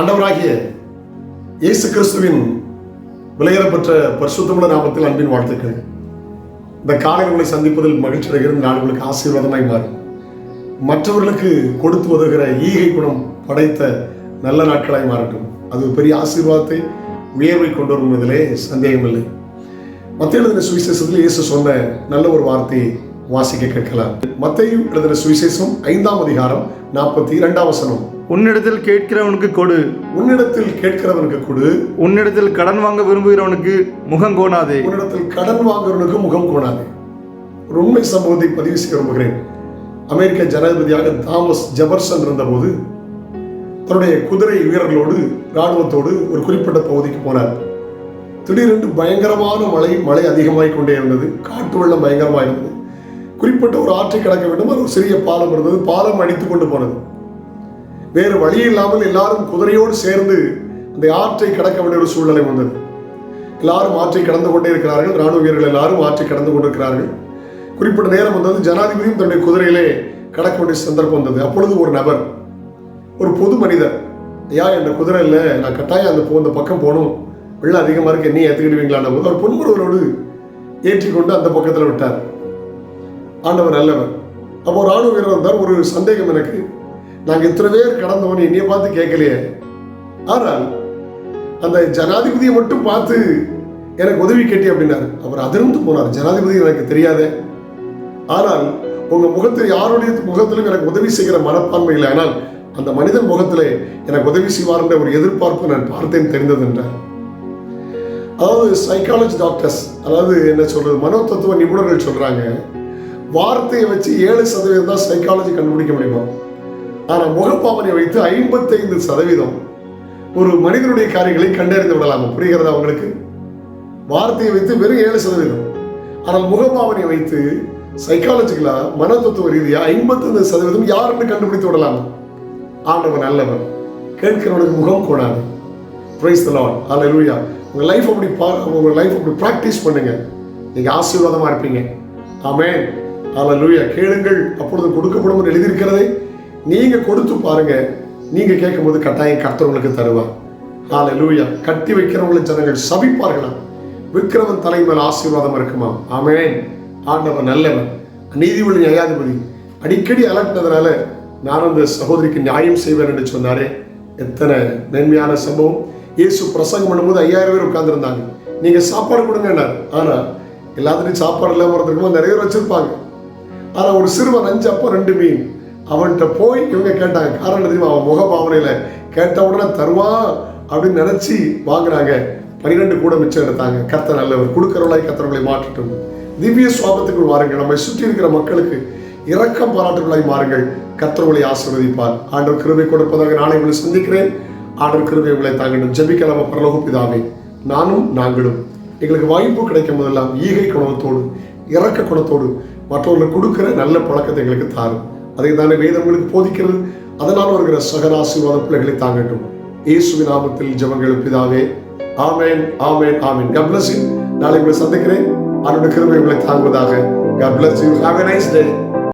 ஆண்டவராகிய இயேசு கிறிஸ்துவின் விலையேறப்பெற்ற பரிசுத்தமுள்ள நாமத்தில் அன்பின் வாழ்த்துக்கள். இந்த காலை உங்களை சந்திப்பதில் மகிழ்ச்சி அடைகிறது நான் நாடுகளுக்கு ஆசீர்வாதமாய் மாறும். மற்றவர்களுக்கு கொடுத்து உதவுகிற ஈகை குணம் படைத்த நல்ல நாட்களாய் மாறட்டும். அது ஒரு பெரிய ஆசீர்வாதத்தை உயர்வை கொண்டு வரும் என்பதிலே சந்தேகமில்லை. மத்திய எழுதின சுவிசேஷத்தில் இயேசு சொன்ன நல்ல ஒரு வார்த்தையை வாசிக்க கேட்கலாம். மத்தையும் எழுதின சுவிசேஷம் ஐந்தாம் அதிகாரம் நாற்பத்தி இரண்டாம் வசனம். உன்னிடத்தில் கேட்கிறவனுக்கு கொடு. உன்னிடத்தில் கேட்கிறவனுக்கு கொடு. உன்னிடத்தில் கடன் வாங்க விரும்புகிறவனுக்கு முகம் கோணாதே. உன்னிடத்தில் கடன் வாங்குறவனுக்கு முகம் கோணாது. ஒரு உண்மை சம்பவத்தை பதிவு செய்ய விரும்புகிறேன். அமெரிக்க ஜனாதிபதியாக தாமஸ் ஜெபர்சன் இருந்தபோது தன்னுடைய குதிரை வீரர்களோடு இராணுவத்தோடு ஒரு குறிப்பிட்ட பகுதிக்கு போனார். திடீரென்று பயங்கரமான மழை மழை அதிகமாகிக் கொண்டே இருந்தது. காட்டு வெள்ளம் பயங்கரமாக இருந்தது குறிப்பிட்ட ஒரு ஆற்றை கடக்க வேண்டும். அது ஒரு சிறிய பாலம் இருந்தது. பாலம் அடித்து கொண்டு போனது. வேறு வழி இல்லாமல் எல்லாரும் குதிரையோடு சேர்ந்து அந்த ஆற்றை கடக்க வேண்டிய ஒரு சூழ்நிலை வந்தது. எல்லாரும் ஆற்றை கடந்து கொண்டே இருக்கிறார்கள் ராணுவ வீரர்கள் எல்லாரும் ஆற்றை கடந்து கொண்டிருக்கிறார்கள். குறிப்பிட்ட நேரம் வந்தது. ஜனாதிபதியும் தன்னுடைய குதிரையிலே கடக்க வேண்டிய சந்தர்ப்பம் வந்தது. அப்பொழுது ஒரு நபர் ஒரு பொது மனிதர் ஐயா என் குதிரை இல்லை நான் கட்டாயம் அந்த போ- அந்த பக்கம் போகணும். வெள்ளம் அதிகமாக இருக்கு என்ன ஏற்றுக்கிடுவீங்களான போது அவர் பொன்முருவரோடு ஏற்றி கொண்டு அந்த பக்கத்தில் விட்டார். ஆண்டவர் நல்லவர். அப்போ ராணுவ வீரர் வந்தார். ஒரு சந்தேகம் எனக்கு. நாங்கள் இத்தனை பேர் கடந்தவன் என்னைய பார்த்து கேட்கலையே. ஆனால் அந்த ஜனாதிபதியை மட்டும் பார்த்து எனக்கு உதவி கேட்டி அப்படின்னாரு. அவர் அதிர்ந்து போனார். ஜனாதிபதி எனக்கு தெரியாதே. ஆனால் உங்கள் முகத்தில் யாருடைய முகத்திலும் எனக்கு உதவி செய்கிற மனப்பான்மை இல்லை. ஆனால் அந்த மனிதன் முகத்திலே எனக்கு உதவி செய்வார் என்ற ஒரு எதிர்பார்ப்பு நான் பார்த்தேன் தெரிந்தது என்றார். அதாவது சைக்காலஜி டாக்டர்ஸ் அதாவது என்ன சொல்றது மனோதத்துவ நிபுணர்கள் சொல்றாங்க வார்த்தையை வச்சு ஏழு சதவீதம் தான் சைக்காலஜி கண்டுபிடிக்க முடியுமா? ஆனால் முகப்பாவனை வைத்து ஐம்பத்தைந்து சதவீதம் ஒரு மனிதனுடைய காரியங்களை கண்டறிந்து விடலாமா? புரிகிறதா உங்களுக்கு? வார்த்தையை வைத்து வெறும் ஏழு சதவீதம். ஆனால் முகபாவனை வைத்து சைக்காலஜிக்கலா மனத்தத்துவ ரீதியாக ஐம்பத்தைந்து சதவீதம் யாருன்னு கண்டுபிடித்து விடலாம்? ஆண்டவன் நல்லவன் கேட்கிறவனுக்கு முகம் கூடாது. பிரைஸ் த லார்ட் லூயா உங்கள் லைஃப் அப்படி பா உங்கள் லைஃப் அப்படி ப்ராக்டிஸ் பண்ணுங்க. நீங்கள் ஆசீர்வாதமாக இருப்பீங்க. ஆமே அதில் லூயா கேளுங்கள். அப்பொழுது கொடுக்கப்படும் எழுதியிருக்கிறதே நீங்க கொடுத்து பாருங்க. நீங்க கேட்கும்போது கட்டாயம் கர்த்தவங்களுக்கு தருவான் தருவார். லூயா கட்டி வைக்கிறவங்களை ஜனங்கள் சபிப்பார்களா? விக்கிரவன் தலைமையில் ஆசீர்வாதம் இருக்குமா? ஆமேன். ஆண்டவன் நல்லவன் நீதிபதி நியாயாதிபதி. அடிக்கடி அலட்டினதுனால நான் அந்த சகோதரிக்கு நியாயம் செய்வேன் என்று சொன்னாரே. எத்தனை மேன்மையான சம்பவம். இயேசு பிரசங்கம் பண்ணும்போது ஐயாயிரம் பேர் உட்கார்ந்துருந்தாங்க. நீங்க சாப்பாடு கொடுங்கன்னார் ஆனா எல்லாத்துலையும் சாப்பாடு இல்லாம இருந்திருக்கும்போது நிறைய பேர் வச்சிருப்பாங்க. ஆனா ஒரு சிறுவன் அஞ்சு அப்போ ரெண்டு மீன். அவன்கிட்ட போய் இவங்க கேட்டாங்க. காரணம் தெரியுமா? அவன் முகபாவனையில கேட்ட உடனே தருவான் அப்படின்னு நினச்சி வாங்குறாங்க. பன்னிரெண்டு கூட மிச்சம் எடுத்தாங்க. கர்த்தர் நல்லவர். கொடுக்குறவளாய் கர்த்தர்களை மாற்றட்டும். திவ்ய சுவாபத்துக்குள் வாருங்கள். நம்மை சுற்றி இருக்கிற மக்களுக்கு இரக்கம் பாராட்டுகளாய் மாறுங்கள். கர்த்தர்களை ஆசீர்வதிப்பார். ஆண்டவர் கிருபை கொடுப்பதாக நாளை உங்களை சந்திக்கிறேன். ஆண்டவர் கிருபை உங்களை தாங்கணும் ஜபிக்கலாம. பரலோக பிதாவே நானும் நாங்களும் எங்களுக்கு வாய்ப்பு கிடைக்கும் போதெல்லாம் ஈகை குணத்தோடு இறக்க குணத்தோடு மற்றவர்களுக்கு கொடுக்குற நல்ல பழக்கத்தை எங்களுக்கு தாரும். அதை தானே வேதம் உங்களுக்கு போதிக்கிறது. அதனால் வருகிற சகல ஆசீர்வாத பிள்ளைகளை தாங்கட்டும். இயேசுவின் நாமத்தில் ஜபங்கள் பிதாவே ஆமேன் ஆமேன் ஆமேன். God நாளை உங்களை சந்திக்கிறேன். அவருடைய கிருமை உங்களை தாங்குவதாக. God bless you. Have a nice day.